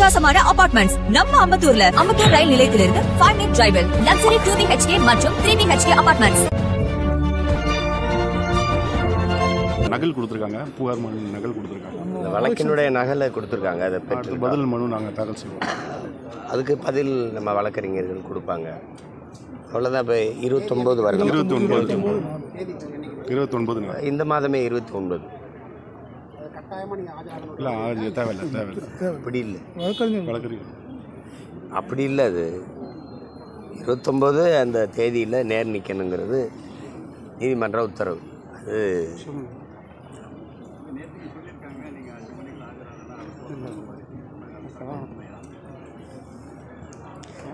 அட்டகாசமான அபார்ட்மெண்ட்ஸ் நம்ம அம்பத்தூர்ல அம்பத்தூர் ரயில் நிலையத்திலிருந்து five minute டிரைவில் luxury two B H K மற்றும் three B H K apartments நகல் கொடுத்துருக்காங்க. புகார் மனு நகல் கொடுத்துருக்காங்க. இந்த வழக்கினுடைய நகலை கொடுத்துருக்காங்க. அதை பெற்று பதில் மனு நாங்கள் தாக்கல் செய்வோம். அதுக்கு பதில் நம்ம வழக்கறிஞர்கள் கொடுப்பாங்க. அவ்வளோதான் இப்போ இருபத்தொம்போது வருடம். இருபத்தி ஒன்பது இருபத்தொன்பதுங்க இந்த மாதமே இருபத்தி ஒன்பது இல்லை ஆ, தேவையில்லை தேவையில்லை. அப்படி இல்லை. வழக்கறிஞர். அப்படி இல்லை அது. இருபத்தொம்போது அந்த தேதியில் நேர் நிற்கணுங்கிறது நீதிமன்ற உத்தரவு. அது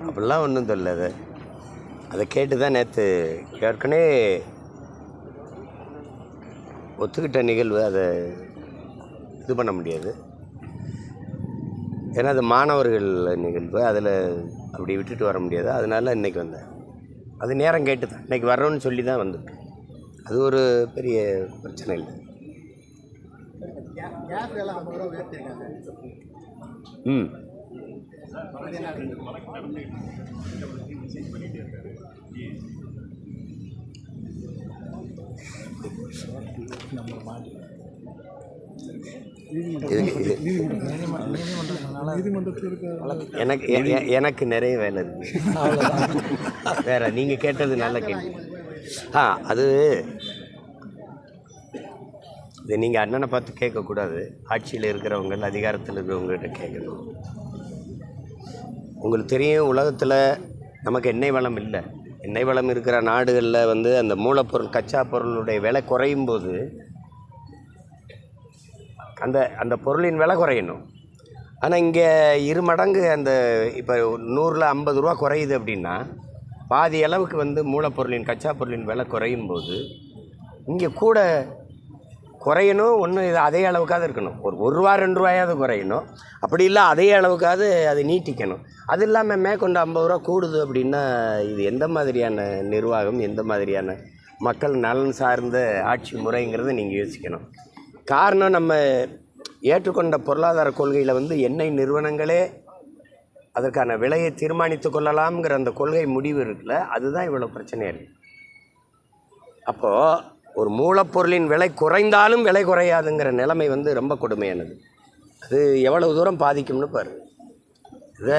அப்படிலாம் ஒன்றும் தெரியல அது. அதை கேட்டு தான் நேற்று ஏற்கனவே ஒத்துக்கிட்ட நிகழ்வு அதை இது பண்ண முடியாது. ஏன்னா அது மாணவர்கள் நிகழ்வு. அதில் அப்படி விட்டுட்டு வர முடியாது. அதனால இன்னைக்கு வந்தேன். அது நேரம் கேட்டு தான் இன்றைக்கி வரணும்னு சொல்லி தான் வந்திருக்கேன் அது ஒரு பெரிய பிரச்சனை இல்லை. ம். நம்ம எனக்கு எனக்கு நிறைய வேலை இருக்கு. வேற நீங்கள் கேட்டது நல்ல கேள்வி. ஆ அது இது நீங்கள் அண்ணனை பார்த்து கேட்கக்கூடாது. ஆட்சியில் இருக்கிறவங்க அதிகாரத்தில் இருக்கிறவங்ககிட்ட கேட்கணும். உங்களுக்கு தெரியும் உலகத்தில் நமக்கு எண்ணெய் வளம் இல்லை. எண்ணெய் வளம் இருக்கிற நாடுகளில் வந்து அந்த மூலப்பொருள் கச்சா பொருளுடைய விலை குறையும் போது அந்த அந்த பொருளின் விலை குறையணும். ஆனால் இங்கே இரு மடங்கு அந்த இப்போ நூறில் ஐம்பது ரூபா குறையுது அப்படின்னா பாதி அளவுக்கு வந்து மூலப்பொருளின் கச்சா பொருளின் விலை குறையும் போது இங்கே கூட குறையணும் ஒன்று இது அதே அளவுக்காவது இருக்கணும். ஒரு ஒரு ரூபா ரெண்டு ரூபாயாவது குறையணும். அப்படி இல்லை அதே அளவுக்காவது அதை நீட்டிக்கணும். அது இல்லாமல் மேற்கொண்டு ஐம்பது ரூபா கூடுது அப்படின்னா இது எந்த மாதிரியான நிர்வாகம் எந்த மாதிரியான மக்கள் நலன் சார்ந்த ஆட்சி முறைங்கிறத நீங்கள் யோசிக்கணும். காரணம் நம்ம ஏற்றுக்கொண்ட பொருளாதார கொள்கையில் வந்து எண்ணெய் நிறுவனங்களே அதற்கான விலையை தீர்மானித்து கொள்ளலாம்ங்கிற அந்த கொள்கை முடிவு இருக்குல்ல அதுதான் இவ்வளோ பிரச்சனையாக இருக்குது அப்போது ஒரு மூலப்பொருளின் விலை குறைந்தாலும் விலை குறையாதுங்கிற நிலைமை வந்து ரொம்ப கொடுமையானது. அது எவ்வளவு தூரம் பாதிக்கும்னு பாரு. இதை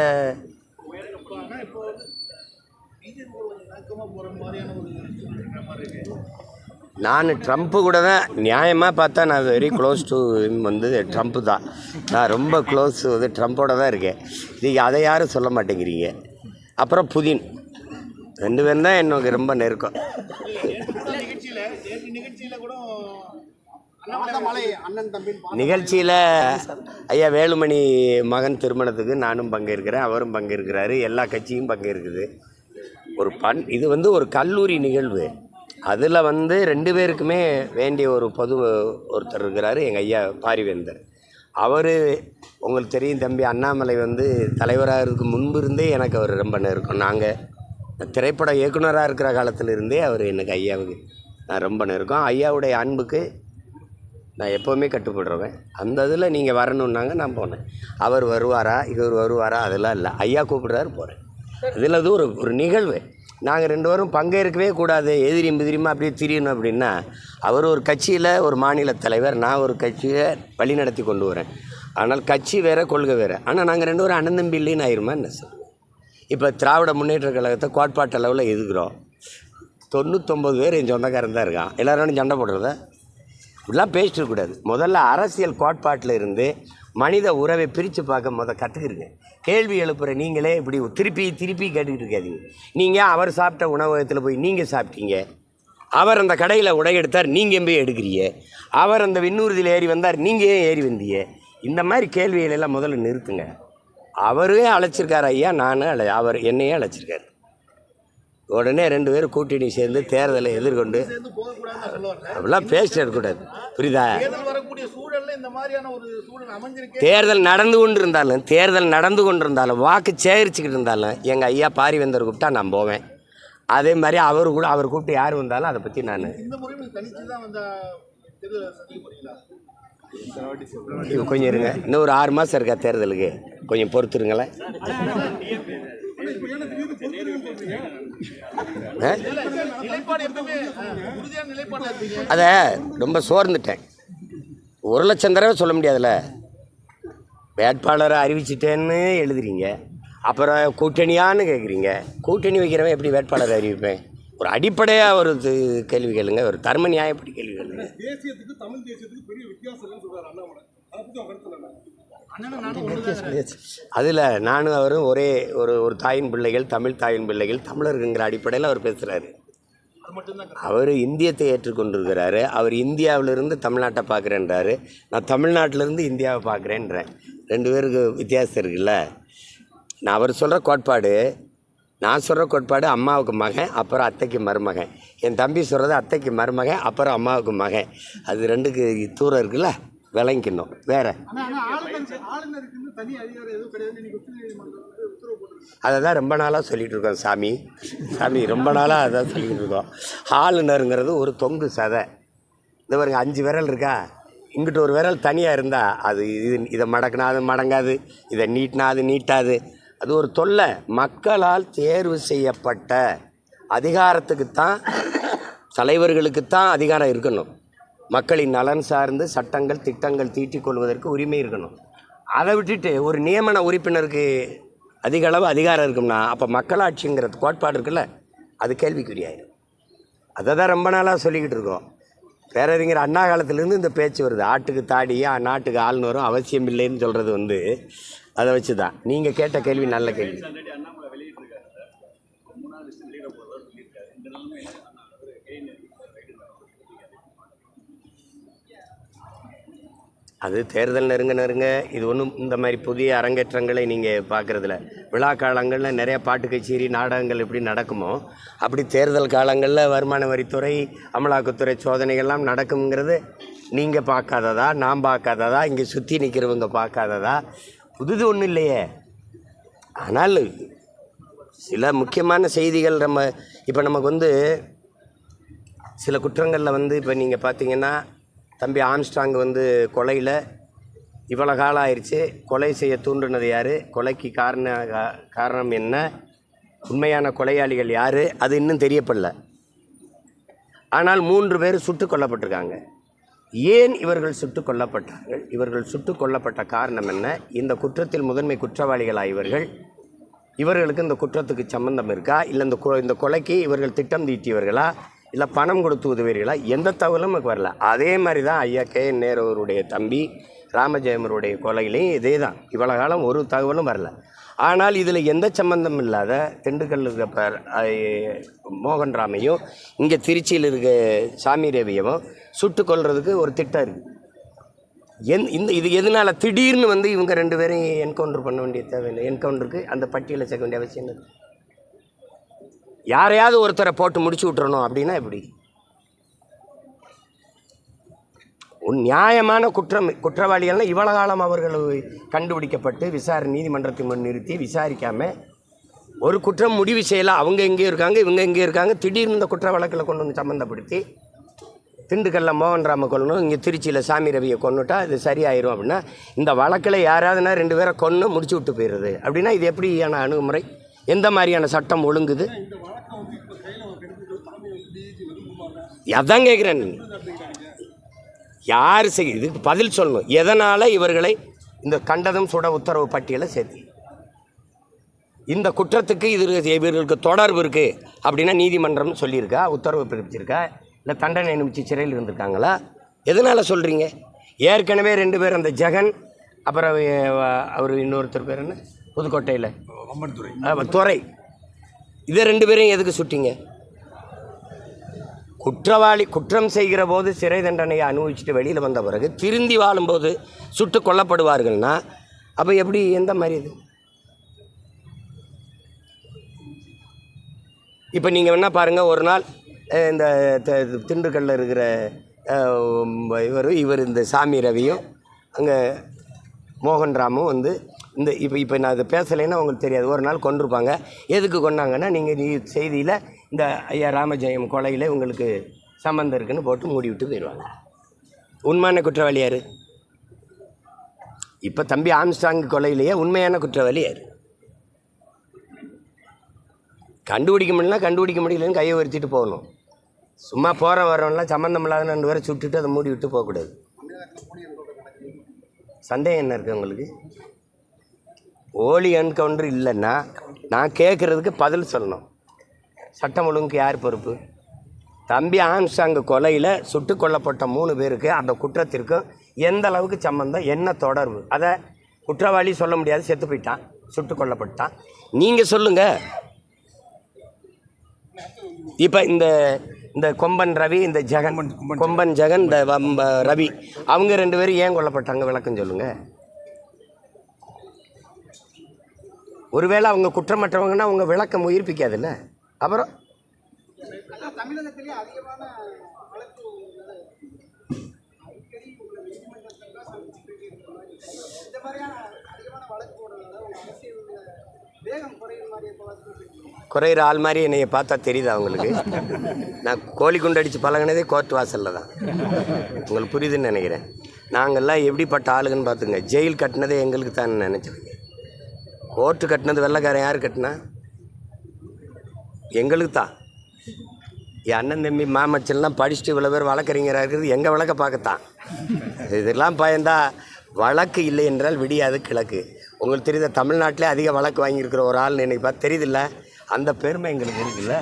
நான் ட்ரம்ப்பு கூட தான் நியாயமாக பார்த்தா நான் வெரி க்ளோஸ் டு வந்து ட்ரம்ப்பு தான். நான் ரொம்ப க்ளோஸ் வந்து ட்ரம்ப்போட தான் இருக்கேன். நீங்கள் அதை யாரும் சொல்ல மாட்டேங்கிறீங்க. அப்புறம் புதின். ரெண்டு பேரும் தான் எனக்கு ரொம்ப நெருக்கம். நிகழ்ச்சியில் ஐயா வேலுமணி மகன் திருமணத்துக்கு நானும் பங்கேற்கிறேன் அவரும் பங்கேற்கிறாரு எல்லா கட்சியும் பங்கேற்குது. ஒரு பண் இது வந்து ஒரு கல்லூரி நிகழ்வு. அதில் வந்து ரெண்டு பேருக்குமே வேண்டிய ஒரு பொது ஒருத்தர் இருக்கிறாரு எங்கள் ஐயா பாரிவேந்தர். அவர் உங்களுக்கு தெரியும் தம்பி அண்ணாமலை வந்து தலைவராகிறதுக்கு முன்பு இருந்தே எனக்கு அவர் ரொம்ப நெருக்கம். நாங்கள் திரைப்பட இயக்குனராக இருக்கிற காலத்தில் இருந்தே அவர் எனக்கு ஐயாவுக்கு நான் ரொம்ப நெருக்கம். ஐயாவுடைய அன்புக்கு நான் எப்போவுமே கட்டுப்படுறவன். அந்த இதில் நீங்கள் வரணுன்னாங்க நான் போனேன். அவர் வருவாரா இவர் வருவாரா அதெல்லாம் இல்லை. ஐயா கூப்பிடுறாரு போகிறேன் இதில் அது ஒரு ஒரு நிகழ்வு. நாங்கள் ரெண்டு பேரும் பங்கேற்கவே கூடாது. எதிரியும் எதிரிமா அப்படியே திரியணும் அப்படின்னா அவர் ஒரு கட்சியில் ஒரு மாநில தலைவர் நான் ஒரு கட்சியை வழிநடத்தி கொண்டு வரேன். ஆனால் கட்சி வேறு கொள்கை வேறு. ஆனால் நாங்கள் ரெண்டு பேரும் அண்ணன் தம்பி இல்லைன்னு ஆயிருமா என்ன சார்? இப்போ திராவிட முன்னேற்ற கழகத்தை கோட்பாட்டு அளவில் எதுக்குறோம் தொண்ணூத்தொம்பது பேர் என் சொந்தக்காரன் தான் இருக்கான். எல்லாரும் சண்டை போடுறத? இப்படிலாம் பேசிட்டு கூடாது. முதல்ல அரசியல் கோட்பாட்டில் இருந்து மனித உறவை பிரித்து பார்க்க முத கற்றுக்கிருங்க கேள்வி எழுப்புகிற நீங்களே இப்படி திருப்பி திருப்பி கேட்டுக்கிட்டு இருக்காதீங்க. நீங்கள் அவர் சாப்பிட்ட உணவகத்தில் போய் நீங்கள் சாப்பிட்டீங்க? அவர் அந்த கடையில் உடை எடுத்தார் நீங்கள் போய் எடுக்கிறீங்க? அவர் அந்த விண்ணூர்தியில் ஏறி வந்தார் நீங்கள் ஏன் ஏறி வந்தீங்க? இந்த மாதிரி கேள்விகள் எல்லாம் முதல்ல நிறுத்துங்க. அவரே அழைச்சிருக்கார் ஐயா நானும் அழை அவர் என்னையே அழைச்சிருக்காரு. உடனே ரெண்டு பேரும் கூட்டணி சேர்ந்து தேர்தலை எதிர்கொண்டு அப்படிலாம் பேசிட்டு இருக்கக்கூடாது. புரியுதா? தேர்தல் நடந்து கொண்டு இருந்தாலும் தேர்தல் நடந்து கொண்டு இருந்தாலும் வாக்கு சேகரிச்சுக்கிட்டு இருந்தாலும் எங்கள் ஐயா பாரிவேந்தர் கூப்பிட்டா நான் போவேன். அதே மாதிரி அவர் கூட அவர் கூப்பிட்டு யார் வந்தாலும் அதை பற்றி நான். இது கொஞ்சம் இருங்க. இன்னும் ஒரு ஆறு மாதம் இருக்கா தேர்தலுக்கு. கொஞ்சம் பொறுத்துருங்களேன். ஆ? அதை ரொம்ப சோர்ந்துட்டேன். ஒரு லட்சம் தடவை சொல்ல முடியாதுல்ல. வேட்பாளரை அறிவிச்சிட்டேன்னு எழுதுறீங்க. அப்புறம் கூட்டணியான்னு கேட்குறீங்க கூட்டணி வைக்கிறவன் எப்படி வேட்பாளரை அறிவிப்பேன்? ஒரு அடிப்படையாக ஒரு இது கேள்வி கேளுங்க. ஒரு தர்ம நியாயப்படி கேள்வி கேளுங்க? தேசியத்துக்கு தமிழ் தேசியத்துக்கு பெரிய வித்தியாசம் இல்லைன்னு அண்ணாமலை. அதில் நானும் அவரும் ஒரே ஒரு ஒரு தாயின் பிள்ளைகள் தமிழ் தாயின் பிள்ளைகள் தமிழருங்கிற அடிப்படையில் அவர் பேசுகிறாரு அவர் இந்தியத்தை ஏற்றுக்கொண்டிருக்கிறாரு. அவர் இந்தியாவிலிருந்து தமிழ்நாட்டை பார்க்குறேன்றாரு. நான் தமிழ்நாட்டிலேருந்து இந்தியாவை பார்க்குறேன்றேன் ரெண்டு பேருக்கு வித்தியாசம் இருக்குல்ல? நான் அவர் சொல்கிற கோட்பாடு நான் சொல்கிற கோட்பாடு அம்மாவுக்கு மகன் அப்புறம் அத்தைக்கு மருமகன். என் தம்பி சொல்கிறது அத்தைக்கு மருமகன் அப்புறம் அம்மாவுக்கு மகன். அது ரெண்டுக்கு தூரம் இருக்குல்ல? விளங்கிக்கணும். வேற. தனி அதை தான் ரொம்ப நாளாக சொல்லிகிட்டு இருக்கோம் சாமி. சாமி ரொம்ப நாளாக அதான் சொல்லிக்கிட்டு இருக்கோம். ஆளுநருங்கிறது ஒரு தொங்கு சதை. இந்த பாருங்க அஞ்சு விரல் இருக்கா? இங்கிட்டு ஒரு விரல் தனியாக இருந்தால் அது இது இதை மடக்குனா அது மடங்காது. இதை நீட்டினா அது நீட்டாது. அது ஒரு தொல்லை. மக்களால் தேர்வு செய்யப்பட்ட அதிகாரத்துக்குத்தான் தலைவர்களுக்குத்தான் அதிகாரம் இருக்கணும். மக்களின் நலன் சார்ந்து சட்டங்கள் திட்டங்கள் தீட்டிக் கொள்வதற்கு உரிமை இருக்கணும். அதை விட்டுட்டு ஒரு நியமன உறுப்பினருக்கு அதிக அளவு அதிகாரம் இருக்கும்னா அப்போ மக்களாட்சிங்கிற கோட்பாடு இருக்குல்ல அது கேள்விக்குறியாயிடும் அதை தான் ரொம்ப நாளாக சொல்லிக்கிட்டு இருக்கோம். பேரறிஞர் அண்ணா காலத்துலேருந்து இந்த பேச்சு வருது. ஆட்டுக்கு தாடியா நாட்டுக்கு ஆளுநரும் அவசியம் இல்லைன்னு சொல்கிறது வந்து அதை வச்சு தான் நீங்கள் கேட்ட கேள்வி நல்ல கேள்வி. அது தேர்தல் நெருங்க நெருங்க இது ஒன்றும் இந்த மாதிரி புதிய அரங்கேற்றங்களை நீங்கள் பார்க்குறதில்ல விழா காலங்களில் நிறைய பாட்டு கச்சேரி நாடகங்கள் எப்படி நடக்குமோ அப்படி தேர்தல் காலங்களில் வருமான வரித்துறை அமலாக்கத்துறை சோதனைகள்லாம் நடக்குங்கிறது நீங்கள் பார்க்காததா நான் பார்க்காததா இங்கே சுற்றி நிற்கிறவங்க பார்க்காததா? புதுது ஒன்றும் இல்லையே. ஆனால் சில முக்கியமான செய்திகள் நம்ம இப்போ நமக்கு வந்து சில குற்றங்களில் வந்து இப்போ நீங்கள் பார்த்தீங்கன்னா தம்பி ஆம்ஸ்டாங் வந்து கொலையில். இவ்வளோ காலம் ஆயிடுச்சு. கொலை செய்ய தூண்டுனது யார்? கொலைக்கு காரண கா- காரணம் என்ன? உண்மையான கொலையாளிகள் யார்? அது இன்னும் தெரியப்படல. ஆனால் மூன்று பேர் சுட்டுக் கொல்லப்பட்டிருக்காங்க. ஏன் இவர்கள் சுட்டுக் கொல்லப்பட்டார்கள்? இவர்கள் சுட்டுக் கொல்லப்பட்ட காரணம் என்ன? இந்த குற்றத்தில் முதன்மை குற்றவாளிகளா இவர்கள்? இவர்களுக்கு இந்த குற்றத்துக்கு சம்பந்தம் இருக்கா? இல்லை இந்த கொ இந்த கொலைக்கு இவர்கள் திட்டம் தீட்டியவர்களா? இல்லை பணம் கொடுத்து உதவுறீங்களா? எந்த தகவலும் நமக்கு வரல. அதே மாதிரி தான் ஐயா கே நேருவருடைய தம்பி ராமஜெயமருடைய கொலையிலையும் இதே தான் இவ்வளோ காலம் ஒரு தகவலும் வரல. ஆனால் இதில் எந்த சம்பந்தம் இல்லாத திண்டுக்கல் இருக்கிற மோகன் ராமையும் இங்கே திருச்சியில் இருக்க சாமி ரேவியவும் சுட்டு கொள்றதுக்கு ஒரு திட்டம் இருக்குது என் இந்த இது எதனால் திடீர்னு வந்து இவங்க ரெண்டு பேரையும் என்கவுண்டர் பண்ண வேண்டிய தேவையில்லை. என்கவுண்டருக்கு அந்த பட்டியலை சேர்க்க வேண்டிய அவசியம் இல்லை. யாரையாவது ஒருத்தரை போட்டு முடிச்சு விட்டுறணும் அப்படின்னா எப்படி? உன் நியாயமான குற்றம் குற்றவாளிகள்னால் இவ்வளோ காலம் அவர்கள் கண்டுபிடிக்கப்பட்டு விசாரணை நீதிமன்றத்தின் முன் நிறுத்தி விசாரிக்காமல் ஒரு குற்றம் முடிவு செய்யலாம் அவங்க எங்கேயும் இருக்காங்க இவங்க எங்கேயும் இருக்காங்க. திடீர்னு இந்த குற்ற வழக்கில் கொண்டு வந்து சம்மந்தப்படுத்தி திண்டுக்கல்ல மோகன் ராம கொல்லணும் இங்கே திருச்சியில் சாமி ரவியை கொண்டுட்டா இது சரியாயிரும் அப்படின்னா இந்த வழக்கில் யாராவதுனா ரெண்டு பேரை கொன்று முடிச்சு விட்டு போயிடுறது. அப்படின்னா இது எப்படியான அணுகுமுறை? எந்த மாதிரியான சட்டம் ஒழுங்குது? அதான் கேட்குறேன் யார் செய்ய இதுக்கு பதில் சொல்லணும். எதனால் இவர்களை இந்த கண்டதும் சுட உத்தரவு பட்டியலை சேர்த்து இந்த குற்றத்துக்கு இது இவர்களுக்கு தொடர்பு இருக்குது அப்படின்னா நீதிமன்றம் சொல்லியிருக்கா உத்தரவு பிறப்பிச்சிருக்கா இல்லை தண்டனை அனுப்பிச்சு சிறையில் இருந்திருக்காங்களா? எதனால் சொல்கிறீங்க ஏற்கனவே ரெண்டு பேர் அந்த ஜெகன் அப்புறம் அவர் இன்னொருத்தர் பேர் என்ன? புதுக்கோட்டையில். துறை துறை. இதை ரெண்டு பேரையும் எதுக்கு சுட்டிங்க? குற்றவாளி குற்றம் செய்கிற போது சிறை தண்டனையை அனுபவிச்சுட்டு வெளியில் வந்த பிறகு திருந்தி வாழும்போது சுட்டு கொல்லப்படுவார்கள்னா அப்போ எப்படி எந்த மாதிரி இது? இப்போ நீங்கள் வேணால் பாருங்கள் ஒரு நாள் இந்த த- திண்டுக்கல்ல இருக்கிற இவர் இவர் இந்த சாமி ரவியும் அங்கே மோகன் ராமும் வந்து இந்த இப்போ இப்போ நான் அதை பேசலைன்னா உங்களுக்கு தெரியாது. ஒரு நாள் கொண்டிருப்பாங்க எதுக்கு கொண்டாங்கன்னா நீங்கள் நீ செய்தியில் இந்த ஐயா ராமஜெயம் கொலையில் உங்களுக்கு சம்மந்தம் இருக்குன்னு போட்டு மூடி விட்டு போயிடுவாங்க. உண்மையான குற்றவாளி யார்? இப்போ தம்பி ஆம்ஸ்டாங் கொலையிலேயே உண்மையான குற்றவாளி யார்? கண்டுபிடிக்க முடியலனா கண்டுபிடிக்க முடியலன்னு கையை உயர்த்திட்டு போகணும். சும்மா போகிற வரவன்லாம் சம்மந்தம் இல்லாத ரெண்டு பேரை சுட்டுட்டு அதை மூடி விட்டு போகக்கூடாது. சந்தேகம் என்ன இருக்குது உங்களுக்கு? ஓலி என்கவுண்டர் இல்லைன்னா நான் கேட்குறதுக்கு பதில் சொல்லணும். சட்டம் ஒழுங்குக்கு யார் பொறுப்பு? தம்பி ஆம்ஸ்டாங் கொலையில் சுட்டு கொல்லப்பட்ட மூணு பேருக்கு அந்த குற்றத்திற்கும் எந்த அளவுக்கு சம்மந்தம் என்ன தொடர்பு? அதை குற்றவாளி சொல்ல முடியாது செத்து போயிட்டான் சுட்டு கொல்லப்பட்டான். நீங்கள் சொல்லுங்கள் இப்போ இந்த இந்த கொம்பன் ரவி இந்த ஜெகன் கொம்பன் ஜெகன். இந்த ரவி அவங்க ரெண்டு பேரும் ஏன் கொல்லப்பட்டாங்க? விளக்கம் சொல்லுங்க. ஒருவேளை அவங்க குற்றமற்றவங்கன்னா அவங்க விளக்கம் உயிர்ப்பிக்காதுல்ல? அப்புறம்? குறையிற ஆள் மாதிரி என்னைய பார்த்தா தெரியுதா அவங்களுக்கு நான் கோழி குண்டு அடித்து பழகினதே கோர்ட் வாசலில் தான். உங்களுக்கு புரியுதுன்னு நினைக்கிறேன். நாங்கள்லாம் எப்படிப்பட்ட ஆளுங்கன்னு பார்த்துங்க. ஜெயில் கட்டினதே எங்களுக்கு தான் நினச்சிருங்க கோர்ட்டு கட்டினது வெள்ளைக்காரன் யார் கட்டினா? எங்களுக்கு தான் என் அண்ணன் தம்பி மாமச்சல்லாம் படிச்சுட்டு இவ்வளோ பேர் வழக்கறிஞராக இருக்கிறது எங்கள் வழக்க பார்க்கத்தான் இதெல்லாம் பயந்தா வழக்கு இல்லை என்றால் விடியாது கிழக்கு. உங்களுக்கு தெரியுத தமிழ்நாட்டிலே அதிக வழக்கு வாங்கியிருக்கிற ஒரு ஆள் எனக்கு பார்த்து தெரியுதுல்ல? அந்த பெருமை எங்களுக்கு இருக்குல்ல?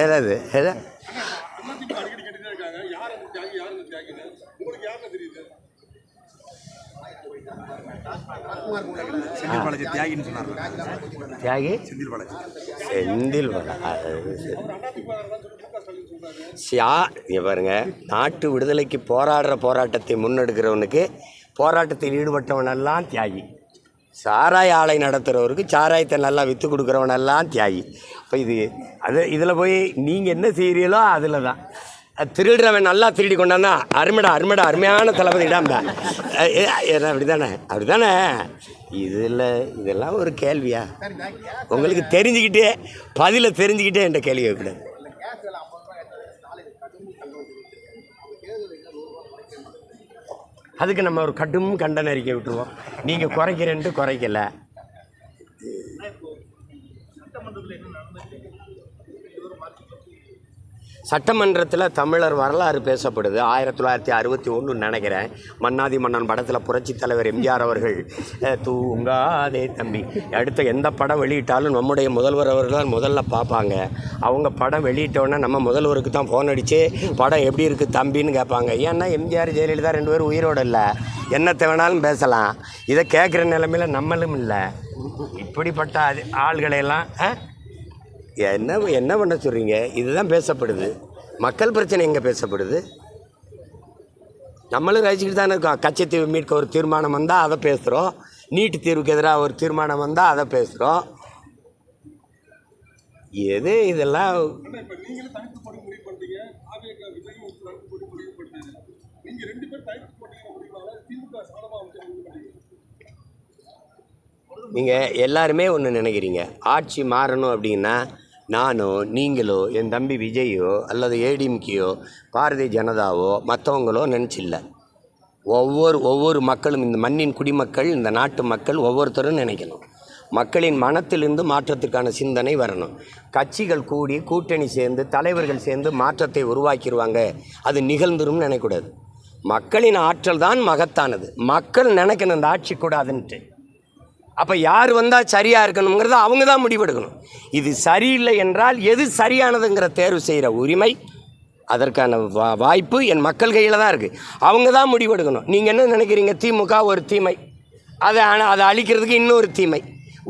ஏதாவது ஏதா செந்தில் பாலாஜி தியாகின்னு சொன்னார்ல தியாகி? செந்தில் பாலாஜி பாருங்க. நாட்டு விடுதலைக்கு போராடுற போராட்டத்தை முன்னெடுக்கிறவனுக்கு போராட்டத்தில் ஈடுபட்டவனெல்லாம் தியாகி. சாராய ஆலை நடத்துகிறவருக்கு சாராயத்தை நல்லா விற்று கொடுக்குறவனெல்லாம் தியாகி. அப்போ இது அது இதில் போய் நீங்கள் என்ன செய்கிறீங்களோ அதில் தான் திருடுறவன் நல்லா திருடி கொண்டான்னா அருமடா அருமடா அருமையான தளபதிடாம்ப அப்படி தானே அப்படி தானே இதில் இதெல்லாம் ஒரு கேள்வியா? உங்களுக்கு தெரிஞ்சுக்கிட்டே பதில தெரிஞ்சுக்கிட்டே என்ற கேள்வி வைக்கூடாது அதுக்கு நம்ம ஒரு கடும் கண்டன அறிக்கை விட்டுருவோம். நீங்கள் குறைக்கிறேன்ட்டு குறைக்கல. சட்டமன்றத்தில் தமிழர் வரலாறு பேசப்படுது. ஆயிரத்தி தொள்ளாயிரத்தி அறுபத்தி ஒன்று நினைக்கிறேன். மன்னாதி மன்னன் படத்தில் புரட்சித் தலைவர் எம்ஜிஆர் அவர்கள் தூங்காதே தம்பி. அடுத்த எந்த படம் வெளியிட்டாலும் நம்முடைய முதல்வர் அவர்கள் தான் முதல்ல பார்ப்பாங்க. அவங்க படம் வெளியிட்டோன்னே நம்ம முதல்வருக்கு தான் ஃபோன் அடித்து படம் எப்படி இருக்குது தம்பின்னு கேட்பாங்க. ஏன்னா எம்ஜிஆர் ஜெயலலிதா ரெண்டு பேரும் உயிரோடு இல்லை. என்னத்தை வேணாலும் பேசலாம். இதை கேட்குற நிலைமையில் நம்மளும் இல்லை. இப்படிப்பட்ட அது- ஆள்களையெல்லாம் ஆ? என்ன என்ன பண்ண சொல்கிறீங்க இதுதான் பேசப்படுது. மக்கள் பிரச்சனை எங்கே பேசப்படுது? நம்மளும் ரசிச்சுக்கிட்டு தானே இருக்கோம். கச்சத்தீவு மீட்க ஒரு தீர்மானம் வந்தால் அதை பேசுகிறோம் நீட்டு தீர்வுக்கு எதிராக ஒரு தீர்மானம் வந்தால் அதை பேசுகிறோம் எது இதெல்லாம்? நீங்கள் எல்லாருமே ஒன்று நினைக்கிறீங்க. ஆட்சி மாறணும் அப்படின்னா நானோ நீங்களோ என் தம்பி விஜயோ அல்லது ஏடிஎம்கேயோ பாரதிய ஜனதாவோ மற்றவங்களோ நினச்சில்ல. ஒவ்வொரு ஒவ்வொரு மக்களும் இந்த மண்ணின் குடிமக்கள் இந்த நாட்டு மக்கள் ஒவ்வொருத்தரும் நினைக்கணும். மக்களின் மனத்திலிருந்து மாற்றத்திற்கான சிந்தனை வரணும். கட்சிகள் கூடி கூட்டணி சேர்ந்து தலைவர்கள் சேர்ந்து மாற்றத்தை உருவாக்கிடுவாங்க அது நிகழ்ந்துரும் நினைக்கக்கூடாது. மக்களின் ஆற்றல் தான் மகத்தானது. மக்கள் நினைக்கணும் இந்த ஆட்சி கூடாதுன்ட்டு. அப்போ யார் வந்தால் சரியாக இருக்கணுங்கிறத அவங்க தான் முடிவெடுக்கணும். இது சரியில்லை என்றால் எது சரியானதுங்கிற தேர்வு செய்கிற உரிமை அதற்கான வா வாய்ப்பு என் மக்கள் கையில் தான் இருக்குது அவங்க தான் முடிவெடுக்கணும். நீங்கள் என்ன நினைக்கிறீங்க? திமுக ஒரு தீமை. அதை ஆனால் அதை அழிக்கிறதுக்கு இன்னொரு தீமை.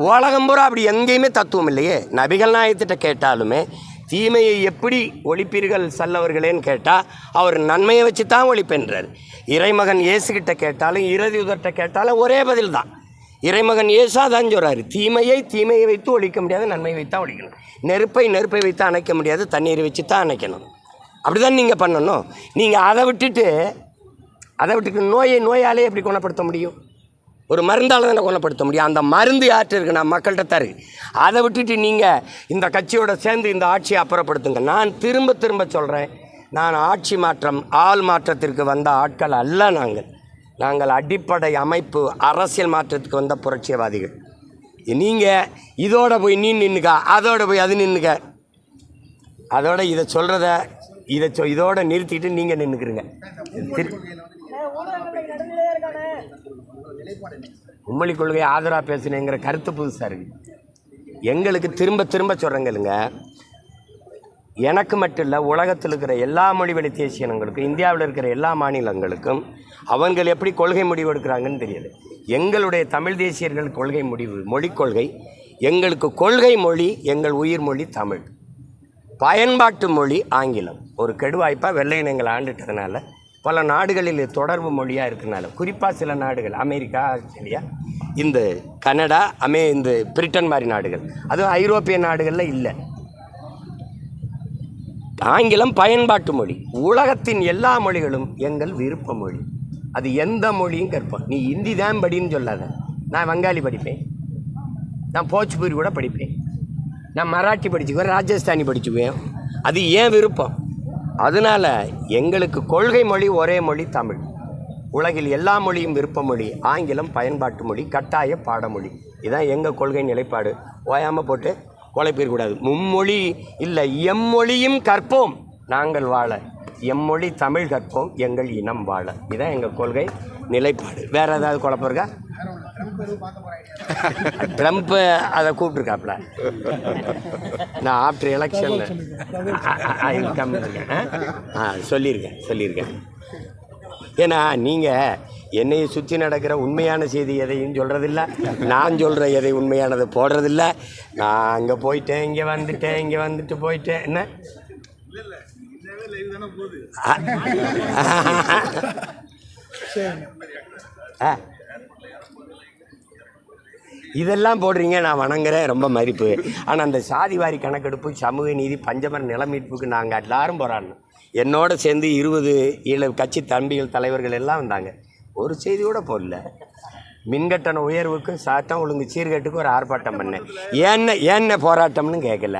உலகம் பூரா அப்படி எங்கேயுமே தத்துவம் இல்லையே. நபிகள் நாயகத்திட்ட கேட்டாலுமே தீமையை எப்படி ஒழிப்பீர்கள் சல்லவர்களேன்னு கேட்டால் அவர் நன்மையை வச்சு தான் ஒழிப்பென்றார். இறைமகன் இயேசுகிட்ட கேட்டாலும் இறுதி கேட்டாலும் ஒரே பதில் தான் இறைமகன் ஏசாதான் தான் சொல்கிறாரு தீமையை தீமையை வைத்து ஒழிக்க முடியாது நன்மையை வைத்து தான் ஒழிக்கணும். நெருப்பை நெருப்பை வைத்து அணைக்க முடியாது தண்ணீரை வச்சு தான் அணைக்கணும். அப்படி தான் நீங்கள் பண்ணணும். நீங்கள் அதை விட்டுட்டு அதை விட்டுட்டு நோயை நோயாலே எப்படி குணப்படுத்த முடியும்? ஒரு மருந்தால் தானே குணப்படுத்த முடியும்? அந்த மருந்து யார்கிட்ட இருக்கு நான் மக்கள்கிட்ட தரு அதை விட்டுட்டு நீங்கள் இந்த கட்சியோட சேர்ந்து இந்த ஆட்சியை அப்புறப்படுத்துங்க. நான் திரும்ப திரும்ப சொல்கிறேன் நான் ஆட்சி மாற்றம் ஆள் மாற்றத்திற்கு வந்த ஆட்கள் அல்ல நாங்கள். நாங்கள் அடிப்படை அமைப்பு அரசியல் மாற்றத்துக்கு வந்த புரட்சியவாதிகள் நீங்கள் இதோட போய் நீ நின்றுக்கா அதோட போய் அது நின்றுக்க அதோட இதை சொல்கிறத இதை சொ இதோட நிறுத்திட்டு நீங்கள் நின்றுக்கிறீங்க உம்மொழி கொள்கை ஆதரவாக பேசுனேங்கிற கருத்து புதுசாக இருக்குது எங்களுக்கு திரும்ப திரும்ப சொல்கிறேங்களுங்க எனக்கு மட்டும் இல்லை உலகத்தில் இருக்கிற எல்லா மொழி வழி தேசிய இனங்களுக்கும் இந்தியாவில் இருக்கிற எல்லா மாநிலங்களுக்கும் அவங்கள் எப்படி கொள்கை முடிவு எடுக்கிறாங்கன்னு தெரியல எங்களுடைய தமிழ் தேசியர்கள் கொள்கை முடிவு மொழிக் கொள்கை எங்களுக்கு கொள்கை மொழி எங்கள் உயிர் மொழி தமிழ். பயன்பாட்டு மொழி ஆங்கிலம். ஒரு கெடுவாய்ப்பாக வெள்ளை இனங்கள் ஆண்டுட்டதுனால பல நாடுகளில் தொடர்பு மொழியாக இருக்கனால குறிப்பாக சில நாடுகள் அமெரிக்கா ஆஸ்திரேலியா இந்த கனடா அமே இந்த பிரிட்டன் மாதிரி நாடுகள். அதுவும் ஐரோப்பிய நாடுகளில் இல்லை. ஆங்கிலம் பயன்பாட்டு மொழி. உலகத்தின் எல்லா மொழிகளும் எங்கள் விருப்ப மொழி. அது எந்த மொழியும் கற்போம். நீ ஹிந்தி தான் படின்னு சொல்லாத. நான் வங்காளி படிப்பேன். நான் போச்சுபூரி கூட படிப்பேன். நான் மராட்டி படிச்சுக்குவேன் ராஜஸ்தானி படிச்சுக்குவேன். அது ஏன் விருப்பம்? அதனால் எங்களுக்கு கொள்கை மொழி ஒரே மொழி தமிழ். உலகில் எல்லா மொழியும் விருப்ப மொழி ஆங்கிலம் பயன்பாட்டு மொழி கட்டாய பாடமொழி. இதுதான் எங்கள் கொள்கை நிலைப்பாடு. ஓயாமல் போட்டு குழப்பிடக்கூடாது மும்மொழி இல்லை எம்மொழியும் கற்போம். நாங்கள் வாழ. எம்மொழி தமிழ் கற்போம் எங்கள் இனம் வாழ. இதுதான் எங்கள் கொள்கை நிலைப்பாடு. வேறு ஏதாவது குழப்பம் இருக்கா ட்ரம்ப்பு அதை கூப்பிட்ருக்காப்புல நான் ஆஃப்டர் எலெக்ஷன் இன்கம் ஆ சொல்லியிருக்கேன் சொல்லியிருக்கேன். ஏன்னா நீங்கள் என்னையை சுற்றி நடக்கிற உண்மையான செய்தி எதையும் சொல்கிறதில்ல நான் சொல்கிற எதை உண்மையானதை போடுறதில்ல. நான் அங்கே போயிட்டேன் இங்கே வந்துட்டேன் இங்கே வந்துட்டு போயிட்டேன். என்ன? ஆ. இதெல்லாம் போடுறீங்க நான் வணங்குறேன். ரொம்ப மதிப்பு. ஆனால் அந்த சாதிவாரி கணக்கெடுப்பு சமூக நீதி பஞ்சமர் நிலமீட்புக்கு நாங்கள் எல்லாரும் போராடணும். என்னோட சேர்ந்து இருபது ஏழு கட்சி தம்பிகள் தலைவர்கள் எல்லாம் வந்தாங்க. ஒரு செய்தி கூட போடல. மின்கட்டண உயர்வுக்கு சட்டம் ஒழுங்கு சீர்கேட்டுக்கு ஒரு ஆர்ப்பாட்டம் பண்ணேன். ஏன்ன ஏன்ன போராட்டம்னு கேட்கல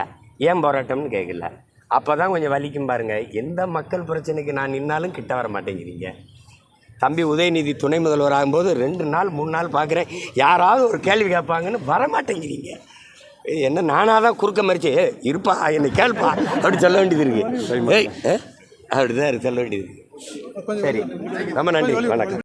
ஏன் போராட்டம்னு கேட்கல அப்போ தான் கொஞ்சம் வலிக்கும் பாருங்கள் எந்த மக்கள் பிரச்சனைக்கு நான் நின்னாலும் கிட்ட வர மாட்டேங்கிறீங்க. தம்பி உதயநிதி துணை முதல்வர் ஆகும்போது ரெண்டு நாள் மூணு நாள் பார்க்குறேன் யாராவது ஒரு கேள்வி கேட்பாங்கன்னு வர மாட்டேங்கிறீங்க. ஏய், என்ன நானாக தான் குறுக்க மறிச்சு "ஏய், இருப்பா என்னை கேள்ப்பா. அப்படி சொல்ல வேண்டியது இருக்கு. ஏய்? அப்படிதான் சொல்ல வேண்டியது இருக்கு. சரி ரொம்ப நன்றி வணக்கம்.